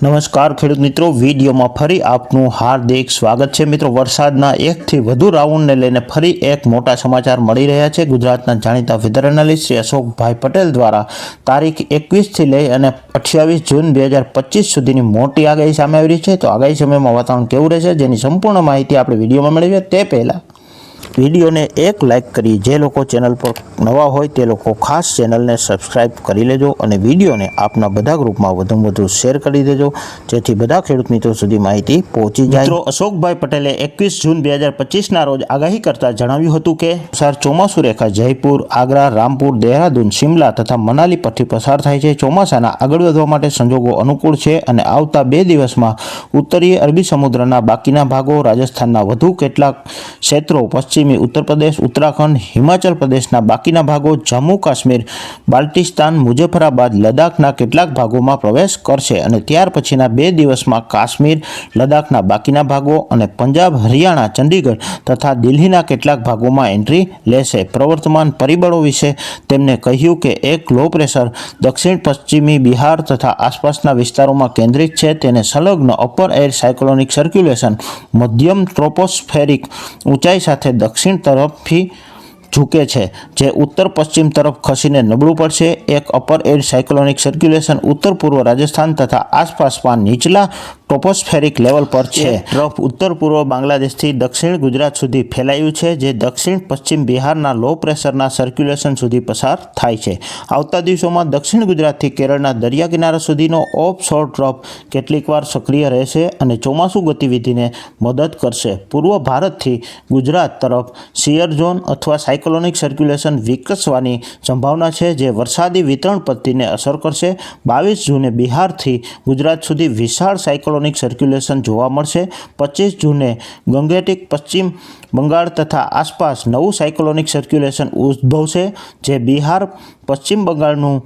નમસ્કાર, ખેડૂત મિત્રો. વિડીયોમાં ફરી આપનું હાર્દિક સ્વાગત છે. મિત્રો, વરસાદના એકથી વધુ રાઉન્ડને લઈને ફરી એક મોટા સમાચાર મળી રહ્યા છે. ગુજરાતના જાણીતા વેધર એનાલિસ્ટ શ્રી અશોકભાઈ પટેલ દ્વારા તારીખ એકવીસથી લઈ અને અઠ્યાવીસ જૂન બે હજાર પચીસ સુધીની મોટી આગાહી સામે આવી રહી છે. તો આગાહી સમયમાં વાતાવરણ કેવું રહેશે? જેની સંપૂર્ણ માહિતી આપણે વિડીયોમાં મેળવીએ તે પહેલાં વિડીયોને એક લાઇક કરી જે લોકો ચેનલ પર નવા હોય તે લોકો ખાસ ચેનલને સબસ્ક્રાઇબ કરી લેજો અને વિડીયોને આપના બધા ગ્રુપમાં વધુમાં વધુ શેર કરી દેજો. જેથી બધા ખેડૂત મિત્રો સુધી માહિતી પહોંચી જાય. મિત્રો, અશોકભાઈ પટેલે એકવીસ જૂન બે હજાર પચીસના રોજ આગાહી કરતાં જણાવ્યું હતું કે સર ચોમાસુ રેખા જયપુર, આગ્રા, રામપુર, દેહરાદૂન, શિમલા તથા મનાલી પરથી પસાર થાય છે. ચોમાસાના આગળ વધવા માટે સંજોગો અનુકૂળ છે અને આવતા બે દિવસમાં ઉત્તરીય અરબી સમુદ્રના બાકીના ભાગો રાજસ્થાનના વધુ કેટલાક ક્ષેત્રો, પશ્ચિમી ઉત્તર પ્રદેશ, ઉત્તરાખંડ, હિમાચલ પ્રદેશના બાકીના ભાગો, જમ્મુ, કાશ્મીર, બાલ્ટિસ્તાન, મુઝફ્ફરાબાદ, લદ્દાખના કેટલાક ભાગોમાં પ્રવેશ કરશે અને ત્યાર પછીના બે દિવસમાં કાશ્મીર, લદ્દાખના બાકીના ભાગો અને પંજાબ, હરિયાણા ચંડીગઢ તથા દિલ્હીના કેટલાક ભાગોમાં એન્ટ્રી લેશે. પ્રવર્તમાન પરિબળો વિશે તેમણે કહ્યું કે એક લો પ્રેશર દક્ષિણ પશ્ચિમી બિહાર તથા આસપાસના વિસ્તારોમાં કેન્દ્રિત છે. તેને સંલગ્ન અપર એર સાયક્લોનિક સર્ક્યુલેશન, મધ્યમ ટ્રોપોસ્ફેરિક ઊંચાઈ સાથે દક્ષિણ તરફથી ઝૂકે છે, જે ઉત્તર પશ્ચિમ તરફ ખસીને નબળું પડશે. એક અપર એર સાયક્લોનિક સર્ક્યુલેશન ઉત્તર પૂર્વ રાજસ્થાન તથા આસપાસમાં નીચલા ટોપોસ્ફેરિક લેવલ પર છે. ટ્રફ ઉત્તર પૂર્વ બાંગ્લાદેશથી દક્ષિણ ગુજરાત સુધી ફેલાયું છે, જે દક્ષિણ પશ્ચિમ બિહારના લો પ્રેશરના સર્ક્યુલેશન સુધી પસાર થાય છે. આવતા દિવસોમાં દક્ષિણ ગુજરાતથી કેરળના દરિયા કિનારા સુધીનો ઓફ શોર ટ્રફ કેટલીકવાર સક્રિય રહેશે અને ચોમાસુ ગતિવિધિને મદદ કરશે. પૂર્વ ભારતથી ગુજરાત તરફ સિયર ઝોન અથવા સાયક્લોનિક સર્ક્યુલેશન વિકસવાની સંભાવના છે જે વરસાદી વિતરણ પદ્ધતિને અસર કરશે. બાવીસ જૂને બિહારથી ગુજરાત સુધી વિશાળ સાયક્લોનિક સર્ક્યુલેશન જોવા મળશે. પચીસ જૂને ગંગેટિક પશ્ચિમ બંગાળ તથા આસપાસ નવું સાયક્લોનિક સર્ક્યુલેશન ઉદ્ભવશે, જે બિહાર, પશ્ચિમ બંગાળનું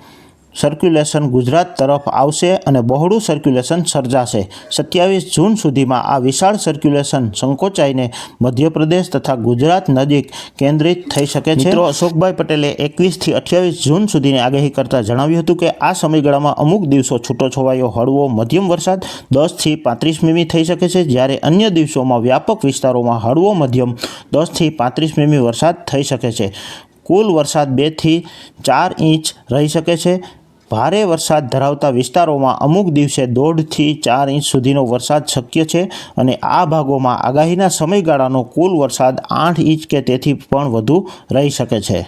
સર્ક્યુલેશન ગુજરાત તરફ આવશે અને બહોળું સર્ક્યુલેશન સર્જાશે. સત્યાવીસ જૂન સુધીમાં આ વિશાળ સર્ક્યુલેશન સંકોચાઈને મધ્યપ્રદેશ તથા ગુજરાત નજીક કેન્દ્રિત થઈ શકે છે. મિત્રો, અશોકભાઈ પટેલે એકવીસથી અઠ્યાવીસ જૂન સુધીની આગાહી કરતા જણાવ્યું હતું કે આ સમયગાળામાં અમુક દિવસો છૂટો છવાયો હળવો મધ્યમ વરસાદ દસથી પાંત્રીસ મીમી થઈ શકે છે, જ્યારે અન્ય દિવસોમાં વ્યાપક વિસ્તારોમાં હળવો મધ્યમ દસથી પાંત્રીસ મીમી વરસાદ થઈ શકે છે. કુલ વરસાદ બેથી ચાર ઇંચ રહી શકે છે. ભારે વરસાદ ધરાવતા વિસ્તારોમાં અમુક દિવસે દોઢથી ચાર ઇંચ સુધીનો વરસાદ શક્ય છે અને આ ભાગોમાં આગાહીના સમયગાળાનો કુલ વરસાદ આઠ ઇંચ કે તેથી પણ વધુ રહી શકે છે.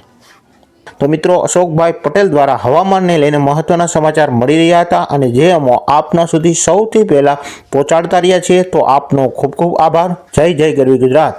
તો મિત્રો, અશોકભાઈ પટેલ દ્વારા હવામાનને લઈને મહત્વના સમાચાર મળી રહ્યા હતા અને જે અમો આપના સુધી સૌથી પહેલાં પહોંચાડતા રહ્યા છીએ, તો આપનો ખૂબ ખૂબ આભાર. જય જય ગરવી ગુજરાત.